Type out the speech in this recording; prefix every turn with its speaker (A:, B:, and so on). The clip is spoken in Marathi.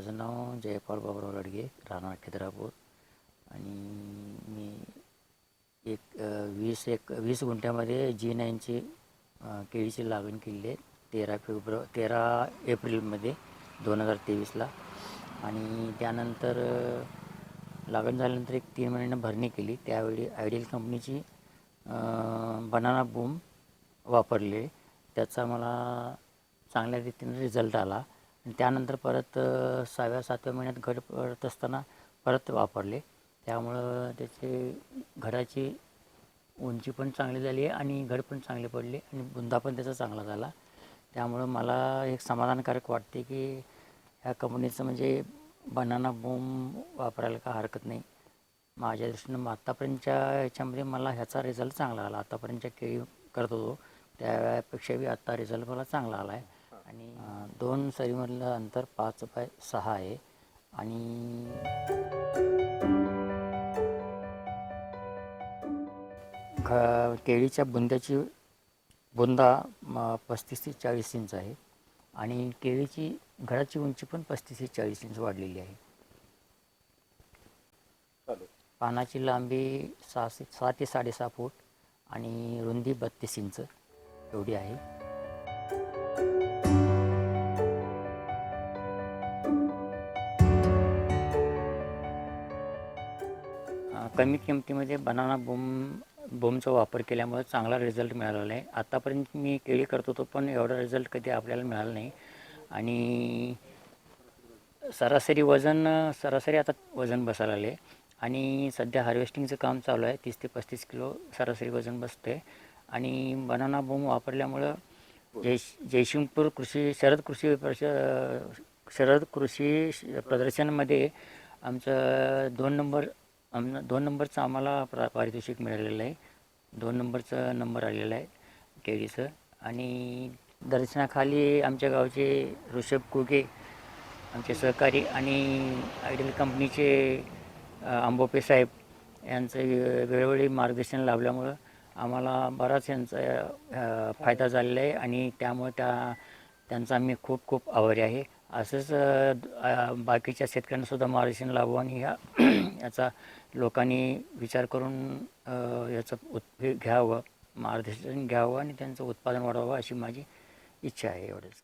A: माझं नाव जयपाल बाबराव लडगे राहणार खिद्रापूर. आणि मी एक वीस एक वीस गुंठ्यामध्ये जी नाईनची केळीची लागण केलेली आहे तेरा फेब्रुवारी तेरा एप्रिलमध्ये दोन हजार तेवीसला. आणि त्यानंतर लागण झाल्यानंतर एक तीन महिन्यानं भरणी केली. त्यावेळी आयडियल कंपनीची बनाना बूम वापरले. त्याचा मला चांगल्या रीतीने रिझल्ट आला. आणि त्यानंतर परत सहाव्या सातव्या महिन्यात घड पडत असताना परत वापरले. त्यामुळं त्याचे घडाची उंची पण चांगली झाली आहे आणि घड पण चांगले पडले आणि बुंदा पण त्याचा चांगला झाला. त्यामुळं मला एक समाधानकारक वाटते की ह्या कंपनीचं म्हणजे बनाना बूम वापरायला का हरकत नाही. माझ्या दृष्टीनं आत्तापर्यंतच्या ह्याच्यामध्ये मला ह्याचा रिझल्ट चांगला आला. आत्तापर्यंतच्या केळी करत होतो. त्यापेक्षा बी आत्ता रिझल्ट मला चांगला आला आहे. आणि दोन सरीमधलं अंतर पाच बाय सहा आहे. आणि घ केळीच्या बुंद्याची बुंदा पस्तीस ते चाळीस इंच आहे. आणि केळीची घडाची उंची पण पस्तीस ते चाळीस इंच वाढलेली आहे. पानाची लांबी सहा से सहा ते साडेसहा फूट आणि रुंदी बत्तीस इंच एवढी आहे. कमी किमतीमध्ये बनाना बूम बूमचा वापर केल्यामुळे चांगला रिझल्ट मिळालेला आहे. आत्तापर्यंत मी केळी करत होतो पण एवढा रिझल्ट कधी आपल्याला मिळाला नाही. आणि सरासरी वजन सरासरी आता वजन बसायला आले आणि सध्या हार्वेस्टिंगचं काम चालू आहे तीस ते पस्तीस किलो सरासरी वजन बसते आणि बनाना बूम वापरल्यामुळं जय जयशिंगपूर कृषी शरद कृषी शरद कृषी श- प्रदर्शनमध्ये आमचं दोन नंबर आम दोन नंबरचं आम्हाला प्रा पारितोषिक मिळालेलं आहे. दोन नंबरचं नंबर आलेला आहे केळीचं. आणि दर्शनाखाली आमच्या गावचे ऋषभ कुगे आमचे सहकारी आणि आयडियल कंपनीचे आंबोपे साहेब यांचं वे- वेळोवेळी मार्गदर्शन लाभल्यामुळं आम्हाला बराच यांचा फायदा झालेला आहे आणि त्यामुळे त्या त्यांचा आम्ही खूप खूप आभारी आहे. असंच बाकीच्या शेतकऱ्यांनासुद्धा मार्गदर्शन लाभू आणि ह्या याचा लोकांनी विचार करून याचं उत् घ्यावं मार्गदर्शन घ्यावं आणि त्यांचं उत्पादन वाढवावं अशी माझी इच्छा आहे एवढंच.